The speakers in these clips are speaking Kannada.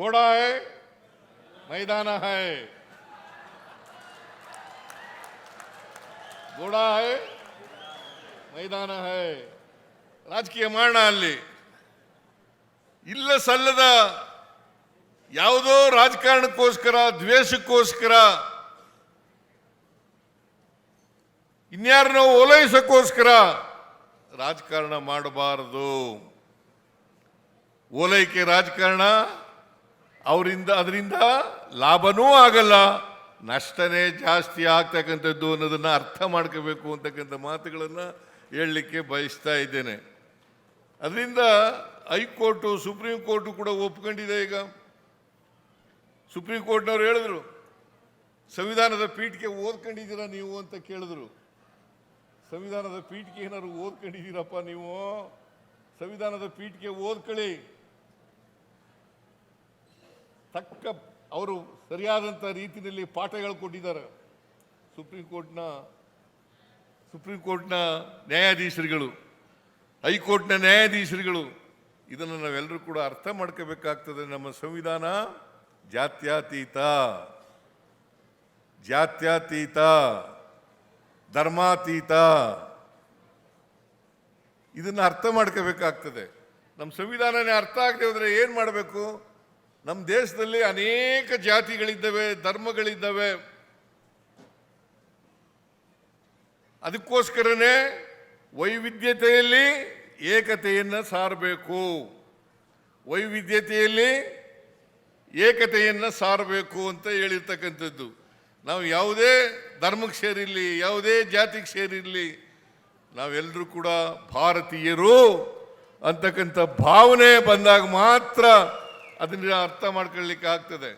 घोड़ा है मैदान है घोड़ा है ಮೈದಾನ ಹೈ ರಾಜಕೀಯ ಮಾಡೋಣ ಅಲ್ಲಿ ಇಲ್ಲ ಸಲ್ಲದ ಯಾವುದೋ ರಾಜಕಾರಣಕ್ಕೋಸ್ಕರ ದ್ವೇಷಕ್ಕೋಸ್ಕರ ಇನ್ಯಾರನ್ನೋ ಓಲೈಸಕ್ಕೋಸ್ಕರ ರಾಜಕಾರಣ ಮಾಡಬಾರದು ಓಲೈಕೆ ರಾಜಕಾರಣ ಅವರಿಂದ, ಅದರಿಂದ ಲಾಭನೂ ಆಗಲ್ಲ. ನಷ್ಟನೇ ಜಾಸ್ತಿ ಆಗ್ತಕ್ಕಂಥದ್ದು ಅನ್ನೋದನ್ನ ಅರ್ಥ ಮಾಡ್ಕೋಬೇಕು ಅಂತಕ್ಕಂಥ ಮಾತುಗಳನ್ನು ಹೇಳಲಿಕ್ಕೆ ಬಯಸ್ತಾ ಇದ್ದೇನೆ. ಅದರಿಂದ ಹೈಕೋರ್ಟು, ಸುಪ್ರೀಂ ಕೋರ್ಟು ಕೂಡ ಒಪ್ಕೊಂಡಿದೆ ಈಗ. ಸುಪ್ರೀಂ ಕೋರ್ಟ್ನವ್ರು ಹೇಳಿದ್ರು, ಸಂವಿಧಾನದ ಪೀಠಕ್ಕೆ ಓದ್ಕೊಂಡಿದ್ದೀರಾ ನೀವು ಅಂತ ಕೇಳಿದ್ರು. ಸಂವಿಧಾನದ ಪೀಠಕ್ಕೆ ಏನಾದ್ರು ಓದ್ಕೊಂಡಿದ್ದೀರಪ್ಪ ನೀವು? ಸಂವಿಧಾನದ ಪೀಠಕ್ಕೆ ಓದ್ಕೊಳ್ಳಿ. ತಕ್ಕ ಅವರು ಸರಿಯಾದಂಥ ರೀತಿಯಲ್ಲಿ ಪಾಠ ಹೇಳ್ಕೊಟ್ಟಿದ್ದಾರೆ ಸುಪ್ರೀಂ ಕೋರ್ಟ್ನ ಸುಪ್ರೀಂ ಕೋರ್ಟ್ನ ನ್ಯಾಯಾಧೀಶರುಗಳು, ಹೈಕೋರ್ಟ್ನ ನ್ಯಾಯಾಧೀಶರುಗಳು, ಇದನ್ನು ನಾವೆಲ್ಲರೂ ಕೂಡ ಅರ್ಥ ಮಾಡ್ಕೋಬೇಕಾಗ್ತದೆ. ನಮ್ಮ ಸಂವಿಧಾನ ಜಾತ್ಯಾತೀತ. ಜಾತ್ಯಾತೀತ. ಧರ್ಮಾತೀತ. ಇದನ್ನು ಅರ್ಥ ಮಾಡ್ಕೋಬೇಕಾಗ್ತದೆ. ನಮ್ಮ ಸಂವಿಧಾನನೇ ಅರ್ಥ ಆಗದೆ ಹೋದರೆ ಏನು ಮಾಡಬೇಕು? ನಮ್ಮ ದೇಶದಲ್ಲಿ ಅನೇಕ ಜಾತಿಗಳಿದ್ದಾವೆ, ಧರ್ಮಗಳಿದ್ದಾವೆ. ಅದಕ್ಕೋಸ್ಕರನೇ ವೈವಿಧ್ಯತೆಯಲ್ಲಿ ಏಕತೆಯನ್ನು ಸಾರಬೇಕು. ವೈವಿಧ್ಯತೆಯಲ್ಲಿ ಏಕತೆಯನ್ನು ಸಾರಬೇಕು ಅಂತ ಹೇಳಿರ್ತಕ್ಕಂಥದ್ದು. ನಾವು ಯಾವುದೇ ಧರ್ಮಕ್ಕೆ ಸೇರಿರಲಿ, ಯಾವುದೇ ಜಾತಿಗೆ ಸೇರಿರಲಿ, ನಾವೆಲ್ಲರೂ ಕೂಡ ಭಾರತೀಯರು ಅಂತಕ್ಕಂಥ ಭಾವನೆ ಬಂದಾಗ ಮಾತ್ರ ಅದನ್ನ ಅರ್ಥ ಮಾಡ್ಕೊಳ್ಳಿಕ್ಕೆ ಆಗ್ತದೆ.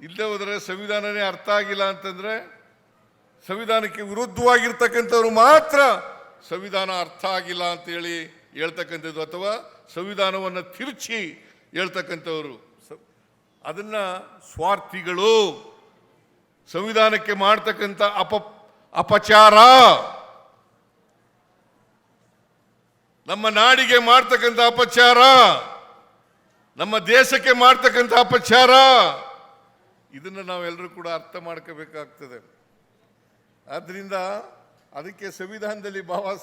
ಇಲ್ಲದೆ ಹೋದರೆ ಸಂವಿಧಾನನೇ ಅರ್ಥ ಆಗಿಲ್ಲ ಅಂತಂದರೆ ಸಂವಿಧಾನಕ್ಕೆ ವಿರುದ್ಧವಾಗಿರ್ತಕ್ಕಂಥವ್ರು ಮಾತ್ರ ಸಂವಿಧಾನ ಅರ್ಥ ಆಗಿಲ್ಲ ಅಂತೇಳಿ ಹೇಳ್ತಕ್ಕಂಥದ್ದು ಅಥವಾ ಸಂವಿಧಾನವನ್ನು ತಿರುಚಿ ಹೇಳ್ತಕ್ಕಂಥವ್ರು. ಅದನ್ನ ಸ್ವಾರ್ಥಿಗಳು ಸಂವಿಧಾನಕ್ಕೆ ಮಾಡ್ತಕ್ಕಂಥ ಅಪ, ಅಪಚಾರ ನಮ್ಮ ನಾಡಿಗೆ ಮಾಡ್ತಕ್ಕಂಥ ಅಪಚಾರ ನಮ್ಮ ದೇಶಕ್ಕೆ ಮಾಡ್ತಕ್ಕಂಥ ಅಪಚಾರ. ಇದನ್ನು ನಾವೆಲ್ಲರೂ ಕೂಡ ಅರ್ಥ ಮಾಡ್ಕೋಬೇಕಾಗ್ತದೆ. ಆದ್ದರಿಂದ ಅದಕ್ಕೆ ಸಂವಿಧಾನದಲ್ಲಿ ಬಾಬಾ